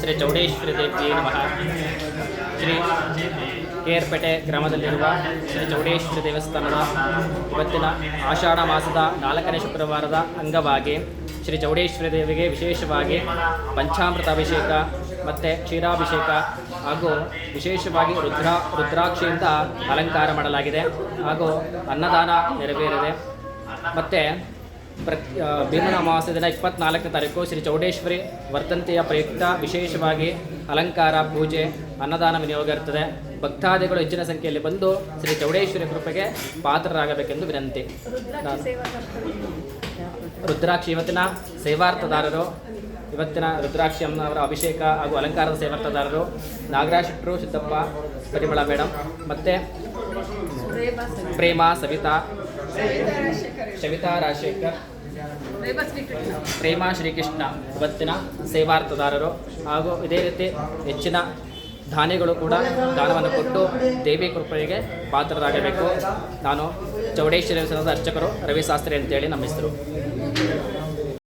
ಶ್ರೀ ಚೌಡೇಶ್ವರಿ ದೇವಿಯೇ ನಮಃ. ಶ್ರೀ ಕೇರ್ಪೇಟೆ ಗ್ರಾಮದಲ್ಲಿರುವ ಶ್ರೀ ಚೌಡೇಶ್ವರಿ ದೇವಸ್ಥಾನದ ಇವತ್ತಿನ ಆಷಾಢ ಮಾಸದ ನಾಲ್ಕನೇ ಶುಕ್ರವಾರದ ಅಂಗವಾಗಿ ಶ್ರೀ ಚೌಡೇಶ್ವರಿ ದೇವಿಗೆ ವಿಶೇಷವಾಗಿ ಪಂಚಾಮೃತ ಅಭಿಷೇಕ ಮತ್ತು ಕ್ಷೀರಾಭಿಷೇಕ ಹಾಗೂ ವಿಶೇಷವಾಗಿ ರುದ್ರ, ರುದ್ರಾಕ್ಷಿಯಿಂದ ಅಲಂಕಾರ ಮಾಡಲಾಗಿದೆ ಹಾಗೂ ಅನ್ನದಾನ ನೆರವೇರಿದೆ. ಮತ್ತು ಪ್ರತ್ ಭೀಮನ ಅಮಾವಾಸ್ಯ ದಿನ ಇಪ್ಪತ್ನಾಲ್ಕನೇ ತಾರೀಕು ಶ್ರೀ ಚೌಡೇಶ್ವರಿ ವರ್ಧಂತಿಯ ಪ್ರಯುಕ್ತ ವಿಶೇಷವಾಗಿ ಅಲಂಕಾರ ಪೂಜೆ ಅನ್ನದಾನ ವಿನಿಯೋಗ ಇರ್ತದೆ. ಭಕ್ತಾದಿಗಳು ಹೆಚ್ಚಿನ ಸಂಖ್ಯೆಯಲ್ಲಿ ಬಂದು ಶ್ರೀ ಚೌಡೇಶ್ವರಿ ಕೃಪೆಗೆ ಪಾತ್ರರಾಗಬೇಕೆಂದು ವಿನಂತಿ. ರುದ್ರಾಕ್ಷಿ ಇವತ್ತಿನ ಸೇವಾರ್ಥದಾರರು. ಇವತ್ತಿನ ರುದ್ರಾಕ್ಷಿ ಅಮ್ಮನವರ ಅಭಿಷೇಕ ಹಾಗೂ ಅಲಂಕಾರದ ಸೇವಾರ್ಥದಾರರು ನಾಗರಾಜ್ ಶೆಟ್ಟರು ಸಿದ್ದಪ್ಪ ಪರಿಮಳ ಮೇಡಮ್ ಮತ್ತು ಪ್ರೇಮ ಸವಿತಾ. ಶವಿತಾ ರಾಜಶೇಖರ್. ಪ್ರೇಮ ಶ್ರೀಕೃಷ್ಣ. ಇವತ್ತಿನ ಸೇವಾರ್ಥದಾರರು ಹಾಗೂ ಇದೇ ರೀತಿ ಹೆಚ್ಚಿನ ದಾನಿಗಳು ಕೂಡ ದಾನವನ್ನು ಕೊಟ್ಟು ದೇವಿ ಕೃಪೆಗೆ ಪಾತ್ರರಾಗಬೇಕು. ನಾನು ಚೌಡೇಶ್ವರಿ ಅರ್ಚಕರು ರವಿಶಾಸ್ತ್ರಿ ಅಂತೇಳಿ ನಮ್ಮ ಹೆಸರು.